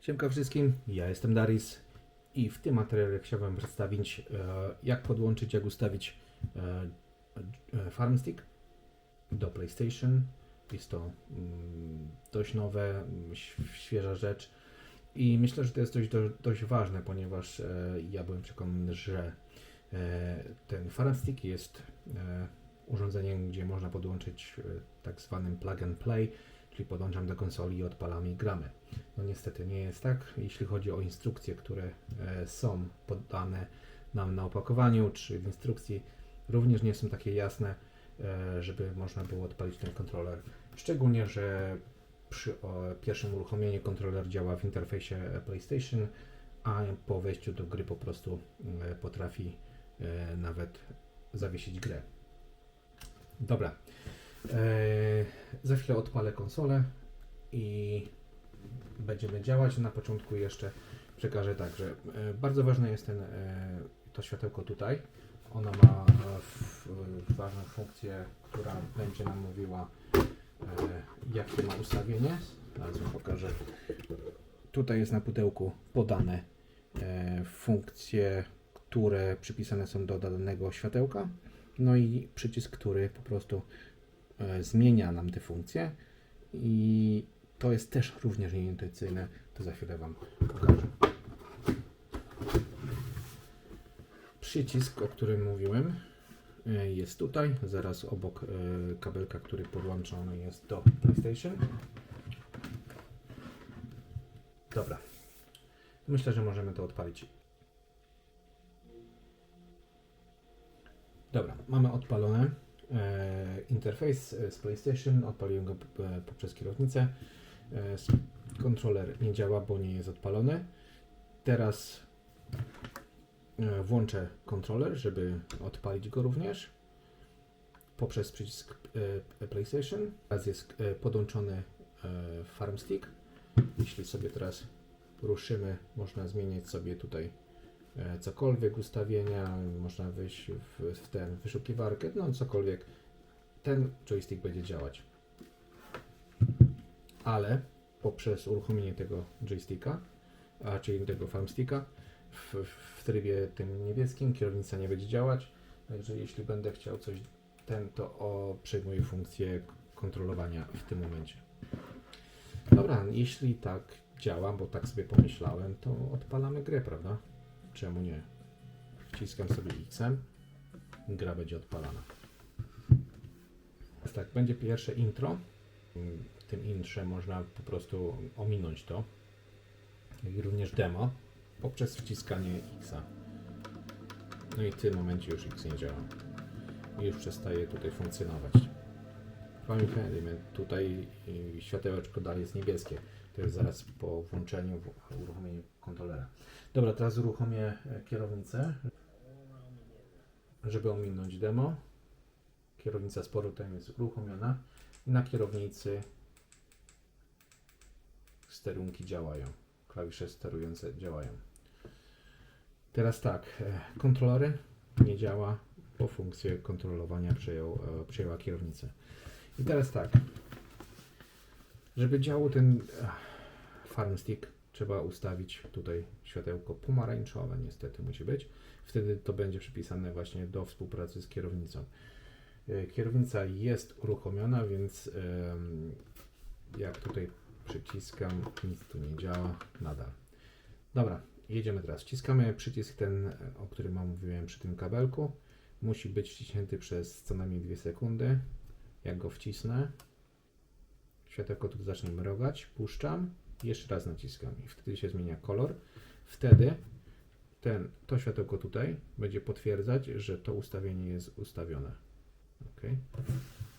Siemka wszystkim, ja jestem Daris i w tym materiale chciałbym przedstawić e, jak podłączyć, jak ustawić e, e, Farmstick do PlayStation. Jest to mm, dość nowe, mm, świeża rzecz i myślę, że to jest dość, do- dość ważne, ponieważ ja byłem przekonany, że ten Farmstick jest urządzeniem, gdzie można podłączyć tak zwanym plug and play, czyli podłączam do konsoli i odpalam i gramy. No niestety nie jest tak, jeśli chodzi o instrukcje, które e, są podane nam na opakowaniu, czy w instrukcji, również nie są takie jasne, e, żeby można było odpalić ten kontroler. Szczególnie, że przy pierwszym uruchomieniu kontroler działa w interfejsie PlayStation, a po wejściu do gry po prostu e, potrafi nawet zawiesić grę. Dobra. E, za chwilę odpalę konsolę i będziemy działać. Na początku jeszcze przekażę tak, że e, bardzo ważne jest ten, e, to światełko tutaj. Ona ma w, ważną funkcję, która będzie nam mówiła, jakie ma ustawienie. Zaraz Wam pokażę. Tutaj jest na pudełku podane funkcje, które przypisane są do danego światełka. No i przycisk, który po prostu zmienia nam te funkcje. I to jest też również nieintuicyjne. To za chwilę Wam pokażę. Przycisk, o którym mówiłem, e, jest tutaj, zaraz obok e, kabelka, który podłączony jest do PlayStation. Dobra. Myślę, że możemy to odpalić. Dobra, mamy odpalone e, interfejs e, z PlayStation. Odpaliłem go e, poprzez kierownicę. E, kontroler nie działa, bo nie jest odpalony. Teraz e, włączę kontroler, żeby odpalić go również poprzez przycisk e, PlayStation. Teraz jest e, podłączony e, Farmstick. Jeśli sobie teraz ruszymy, można zmieniać sobie tutaj e, cokolwiek ustawienia, można wejść w, w tę wyszukiwarkę, no cokolwiek. Ten joystick będzie działać. Ale poprzez uruchomienie tego joysticka, a czyli tego farmsticka, w, w trybie tym niebieskim kierownica nie będzie działać. Także jeśli będę chciał coś ten, to o, przejmuje funkcję kontrolowania w tym momencie. Dobra, jeśli tak działa, bo tak sobie pomyślałem, to odpalamy grę, prawda? Czemu nie? Wciskam sobie X, gra będzie odpalana. Tak, będzie pierwsze intro. W tym intrze można po prostu ominąć to. I również demo poprzez wciskanie X. No i w tym momencie już X nie działa. I już przestaje tutaj funkcjonować. Pamiętajmy, tutaj y, światełeczko dalej jest niebieskie. Zaraz po włączeniu, uruchomieniu kontrolera. Dobra, teraz uruchomię e, kierownicę, żeby ominąć demo. Kierownica z powrotem jest uruchomiona. I na kierownicy sterunki działają. Klawisze sterujące działają. Teraz tak, e, kontrolery nie działa, bo funkcję kontrolowania przejął, e, przejęła kierownica. I teraz tak, żeby działał ten e, farm stick, trzeba ustawić tutaj światełko pomarańczowe, niestety musi być. Wtedy to będzie przypisane właśnie do współpracy z kierownicą. E, Kierownica jest uruchomiona, więc jak tutaj przyciskam, nic tu nie działa, nadal. Dobra, jedziemy teraz. Wciskamy przycisk ten, o którym wam mówiłem przy tym kabelku. Musi być wciśnięty przez co najmniej 2 sekundy. Jak go wcisnę, światełko tu zacznie mrugać, puszczam, jeszcze raz naciskam i wtedy się zmienia kolor. Wtedy ten, to światełko tutaj będzie potwierdzać, że to ustawienie jest ustawione. Ok.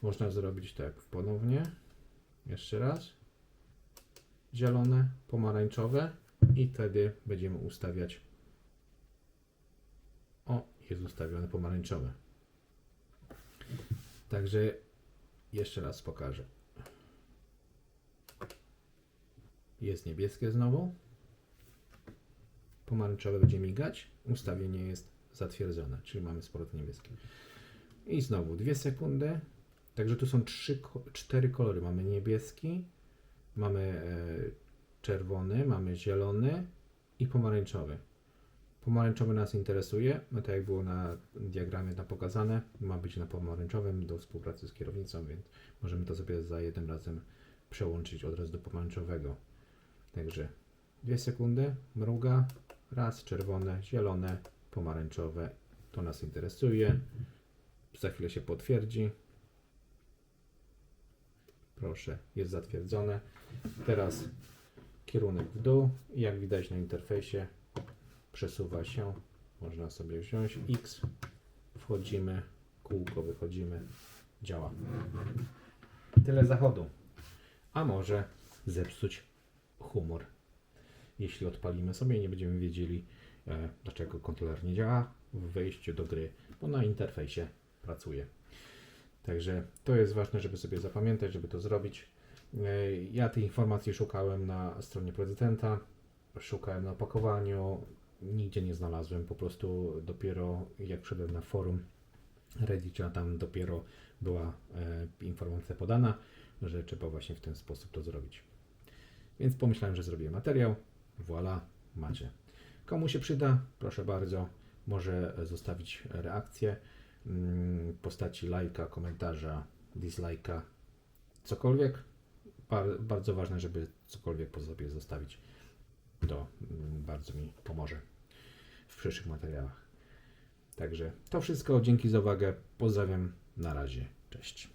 Można zrobić tak ponownie. Jeszcze raz. Zielone, pomarańczowe i wtedy będziemy ustawiać. O, jest ustawione pomarańczowe. Także jeszcze raz pokażę. Jest niebieskie znowu. Pomarańczowe będzie migać. Ustawienie jest zatwierdzone, czyli mamy sport niebieski. I znowu dwie sekundy. Także tu są trzy, ko- cztery kolory. Mamy niebieski, mamy e, czerwony, mamy zielony i pomarańczowy. Pomarańczowy nas interesuje, no tak jak było na diagramie tam pokazane, ma być na pomarańczowym do współpracy z kierownicą, więc możemy to sobie za jednym razem przełączyć od razu do pomarańczowego. Także dwie sekundy, mruga, raz czerwone, zielone, pomarańczowe, to nas interesuje. Za chwilę się potwierdzi. Proszę, jest zatwierdzone. Teraz kierunek w dół. Jak widać na interfejsie, przesuwa się. Można sobie wziąć X, wchodzimy, kółko wychodzimy, działa. Tyle zachodu. A może zepsuć humor. Jeśli odpalimy sobie nie będziemy wiedzieli, e, dlaczego kontroler nie działa w wejściu do gry, bo na interfejsie pracuje. Także to jest ważne, żeby sobie zapamiętać, żeby to zrobić. E, Ja tej informacji szukałem na stronie prezydenta, szukałem na opakowaniu, nigdzie nie znalazłem. Po prostu dopiero jak wszedłem na forum Reddita, tam dopiero była e, informacja podana, że trzeba właśnie w ten sposób to zrobić. Więc pomyślałem, że zrobię materiał. Voilà, macie. Komu się przyda, proszę bardzo, może zostawić reakcję mm, w postaci lajka, komentarza, dislajka, cokolwiek. Bar- bardzo ważne, żeby cokolwiek po sobie zostawić. To mm, bardzo mi pomoże w przyszłych materiałach. Także to wszystko. Dzięki za uwagę. Pozdrawiam. Na razie. Cześć.